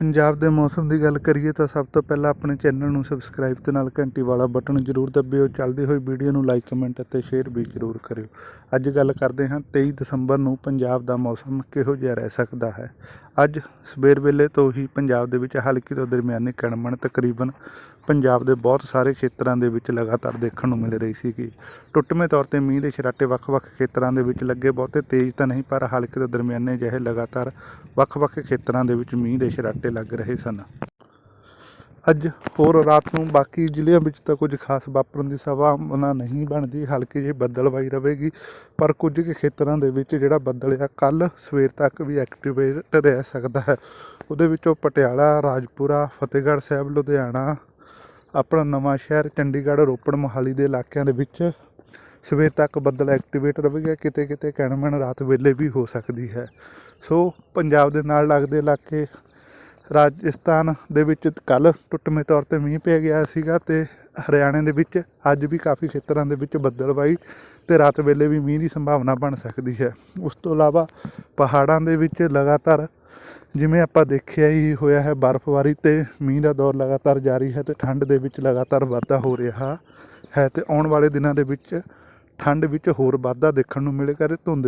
ਪੰਜਾਬ ਦੇ ਮੌਸਮ ਦੀ ਗੱਲ ਕਰੀਏ ਤਾਂ ਸਭ ਤੋਂ ਪਹਿਲਾਂ ਆਪਣੇ ਚੈਨਲ ਨੂੰ ਸਬਸਕ੍ਰਾਈਬ ਤੇ ਨਾਲ ਘੰਟੀ ਵਾਲਾ ਬਟਨ ਜ਼ਰੂਰ ਦਬਿਓ। ਚੱਲਦੀ ਹੋਈ ਵੀਡੀਓ ਨੂੰ ਲਾਈਕ ਕਮੈਂਟ ਅਤੇ ਸ਼ੇਅਰ ਵੀ ਜ਼ਰੂਰ ਕਰਿਓ। ਅੱਜ ਗੱਲ ਕਰਦੇ ਹਾਂ 23 ਦਸੰਬਰ ਨੂੰ ਪੰਜਾਬ ਦਾ ਮੌਸਮ ਕਿਹੋ ਜਿਹਾ ਰਹਿ ਸਕਦਾ ਹੈ? ਅੱਜ ਸਵੇਰ ਵੇਲੇ ਤੋਂ ਹੀ ਪੰਜਾਬ ਦੇ ਵਿੱਚ ਹਲਕੀ ਤੋਂ ਦਰਮਿਆਨੀ ਕਣਮਣ ਤਕਰੀਬਨ ਪੰਜਾਬ ਦੇ ਬਹੁਤ ਸਾਰੇ ਖੇਤਰਾਂ ਦੇ ਵਿੱਚ ਲਗਾਤਾਰ ਦੇਖਣ ਨੂੰ ਮਿਲ ਰਹੀ ਸੀ ਕਿ ਟੁੱਟਵੇਂ ਤੌਰ ਤੇ ਮੀਂਹ ਦੇ ਛਰਾਟੇ ਵੱਖ-ਵੱਖ ਖੇਤਰਾਂ ਦੇ ਵਿੱਚ ਲੱਗੇ ਬਹੁਤੇ ਤੇਜ਼ ਤਾਂ ਨਹੀਂ, ਪਰ ਹਲਕੇ ਤੋਂ ਦਰਮਿਆਨੇ ਜਿਹੇ ਲਗਾਤਾਰ ਵੱਖ-ਵੱਖ ਖੇਤਰਾਂ ਦੇ ਵਿੱਚ ਮੀਂਹ ਦੇ ਛਰਾਟੇ ਲੱਗ ਰਹੇ ਸਨ। ਅੱਜ ਹੋਰ ਰਾਤ ਨੂੰ ਬਾਕੀ ਜ਼ਿਲ੍ਹਿਆਂ ਵਿੱਚ ਤਾਂ ਕੁਝ ਖਾਸ ਵਾਪਰਨ ਦੀ ਸੰਭਾਵਨਾ ਨਹੀਂ ਬਣਦੀ। ਹਲਕੀ ਜਿਹੀ ਬੱਦਲਵਾਈ ਰਹੇਗੀ ਪਰ ਕੁਝ ਕੁ ਖੇਤਰਾਂ ਦੇ ਵਿੱਚ ਜਿਹੜਾ ਬੱਦਲ ਆ ਕੱਲ ਸਵੇਰ ਤੱਕ ਵੀ ਐਕਟੀਵੇਟ ਰਹਿ ਸਕਦਾ ਹੈ। ਉਹਦੇ ਵਿੱਚੋਂ ਪਟਿਆਲਾ, ਰਾਜਪੁਰਾ, ਫਤਿਹਗੜ੍ਹ ਸਾਹਿਬ, ਲੁਧਿਆਣਾ, ਆਪਣਾ ਨਵਾਂ ਸ਼ਹਿਰ, ਚੰਡੀਗੜ੍ਹ, ਰੋਪੜ, ਮੋਹਾਲੀ ਦੇ ਇਲਾਕਿਆਂ ਦੇ ਵਿੱਚ ਸਵੇਰ ਤੱਕ ਬੱਦਲ ਐਕਟੀਵੇਟ ਰਹੇਗਾ ਕਿਤੇ ਕਿਤੇ ਕਣਮਣ ਰਾਤ ਵੇਲੇ ਵੀ ਹੋ ਸਕਦੀ ਹੈ। ਸੋ ਪੰਜਾਬ ਦੇ ਨਾਲ ਲੱਗਦੇ ਇਲਾਕੇ ਰਾਜਸਥਾਨ ਦੇ ਵਿੱਚ ਕੱਲ ਟੁੱਟਵੇਂ ਤੌਰ ਤੇ ਮੀਂਹ ਪੈ ਗਿਆ ਸੀਗਾ ਤੇ ਹਰਿਆਣੇ ਦੇ ਵਿੱਚ ਅੱਜ ਵੀ ਕਾਫੀ ਖੇਤਰਾਂ ਦੇ ਵਿੱਚ ਬੱਦਲਵਾਈ ਤੇ ਰਾਤ ਵੇਲੇ ਵੀ ਮੀਂਹ ਦੀ ਸੰਭਾਵਨਾ ਬਣ ਸਕਦੀ ਹੈ। ਉਸ ਤੋਂ ਇਲਾਵਾ ਪਹਾੜਾਂ ਦੇ ਵਿੱਚ ਲਗਾਤਾਰ ਜਿਵੇਂ ਆਪਾਂ ਦੇਖਿਆ ਹੀ ਹੋਇਆ ਹੈ, ਬਰਫ਼ਬਾਰੀ ਤੇ ਮੀਂਹ ਦਾ ਦੌਰ ਲਗਾਤਾਰ ਜਾਰੀ ਹੈ ਤੇ ਠੰਡ ਦੇ ਵਿੱਚ ਲਗਾਤਾਰ ਵਾਧਾ ਹੋ ਰਿਹਾ ਹੈ ਤੇ ਆਉਣ ਵਾਲੇ ਦਿਨਾਂ ਦੇ ਵਿੱਚ ਠੰਡ ਵਿੱਚ ਹੋਰ ਵਾਧਾ ਦੇਖਣ ਨੂੰ ਮਿਲੇਗਾ ਤੇ ਧੁੰਦ